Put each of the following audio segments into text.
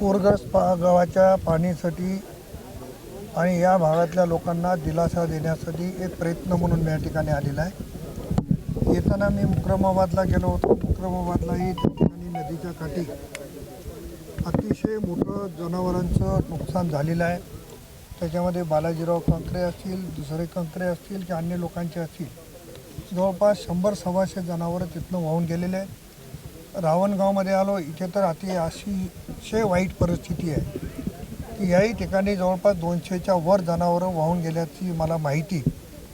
पूरग्रस्त पा गावाच्या पाणीसाठी आणि या भागातल्या लोकांना दिलासा देण्यासाठी एक प्रयत्न म्हणून मी या ठिकाणी आलेला आहे. येताना मी मुक्रमाबादला गेलो होतो. मुक्रमाबादलाही त्या ठिकाणी नदीच्या काठी अतिशय मोठं जनावरांचं नुकसान झालेलं आहे. त्याच्यामध्ये बालाजीराव कंकरे असतील दुसरे कंकरे असतील की अन्य लोकांचे असतील. जवळपास शंभर सव्वाशे जनावरं तिथनं वाहून गेलेले आहे रावणगावमध्ये आलो इथे तर अति अतिशय वाईट परिस्थिती आहे. की याही ठिकाणी जवळपास दोनशेच्या वर जनावरं वाहून गेल्याची मला माहिती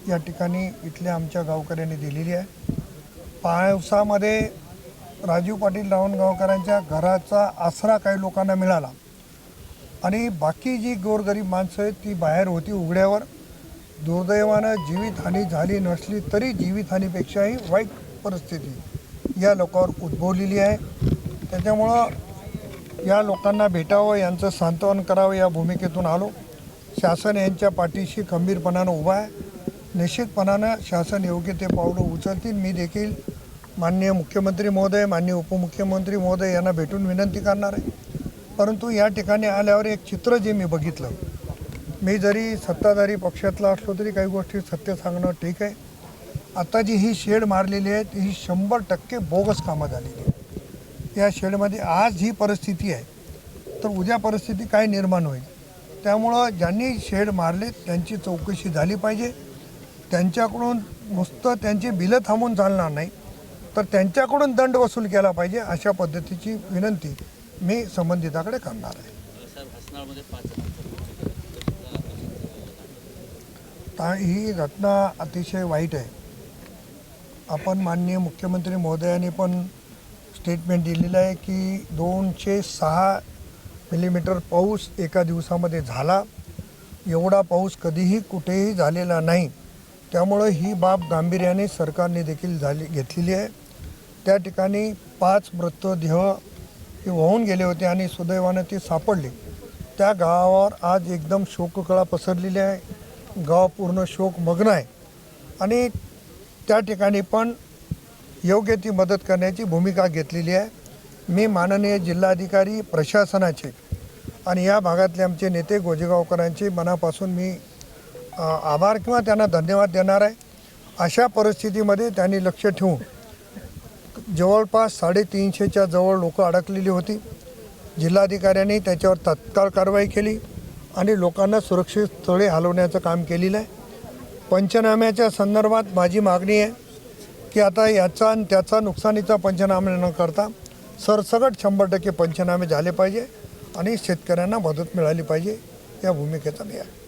या ठिकाणी इथल्या आमच्या गावकऱ्यांनी दिलेली आहे. पावसामध्ये राजीव पाटील रावणगावकरांच्या घराचा आसरा काही लोकांना मिळाला आणि बाकी जी गोरगरीब माणसं आहेत ती बाहेर होती उघड्यावर. दुर्दैवानं जीवितहानी झाली नसली तरी जीवितहानीपेक्षाही वाईट परिस्थिती या लोकांवर उद्भवलेली आहे. त्याच्यामुळं या लोकांना भेटावं यांचं सांत्वन करावं या भूमिकेतून आलो. शासन यांच्या पाठीशी खंबीरपणानं उभा आहे. निश्चितपणानं शासन योग्य ते पावलं उचलतील. मी देखील माननीय मुख्यमंत्री महोदय माननीय उपमुख्यमंत्री महोदय यांना भेटून विनंती करणार आहे. परंतु या ठिकाणी आल्यावर एक चित्र जे मी बघितलं मी जरी सत्ताधारी पक्षातला असलो तरी काही गोष्टी सत्य सांगणं ठीक आहे. आता जी ही शेड मारलेली आहे ती ही शंभर टक्के बोगस कामं झालेली आहे या शेडमध्ये आज ही परिस्थिती आहे तर उद्या परिस्थिती काय निर्माण होईल? त्यामुळं ज्यांनी शेड मारले त्यांची चौकशी झाली पाहिजे. त्यांच्याकडून नुसतं त्यांची बिलं थांबून चालणार नाही तर त्यांच्याकडून दंड वसूल केला पाहिजे अशा पद्धतीची विनंती मी संबंधिताकडे करणार आहे. ही घटना अतिशय वाईट आहे. आपण माननीय मुख्यमंत्री महोदयाने पण स्टेटमेंट दिलेलं आहे की दोनशे सहा मिलीमीटर पाऊस एका दिवसामध्ये झाला. एवढा पाऊस कधीही कुठेही झालेला नाही. त्यामुळं ही बाब गांभीर्याने सरकारने देखील झाली घेतलेली आहे. त्या ठिकाणी पाच मृतदेह हे वाहून गेले होते आणि सुदैवानं ते सापडले. त्या गावावर आज एकदम शोककळा पसरलेली आहे. गाव पूर्ण शोकमग्न आहे. आणि त्या ठिकाणी पण योग्य ती मदत करण्याची भूमिका घेतलेली आहे. मी माननीय जिल्हाधिकारी प्रशासनाचे आणि या भागातले आमचे नेते गोजेगावकरांचे मनापासून मी आभार किंवा त्यांना धन्यवाद देणार आहे. अशा परिस्थितीमध्ये त्यांनी लक्ष ठेवून जवळपास साडेतीनशेच्या जवळ लोक अडकलेली होती. जिल्हाधिकाऱ्यांनी त्याच्यावर तत्काळ कारवाई केली आणि लोकांना सुरक्षित स्थळे हलवण्याचं काम केलेलं आहे. पंचनाम्याच्या संदर्भात माझी मागणी आहे की आता याचा आणि त्याचा नुकसानीचा पंचनामे न करता सरसकट शंभर टक्के पंचनामे झाले पाहिजे आणि शेतकऱ्यांना मदत मिळाली पाहिजे या भूमिकेचा मी आहे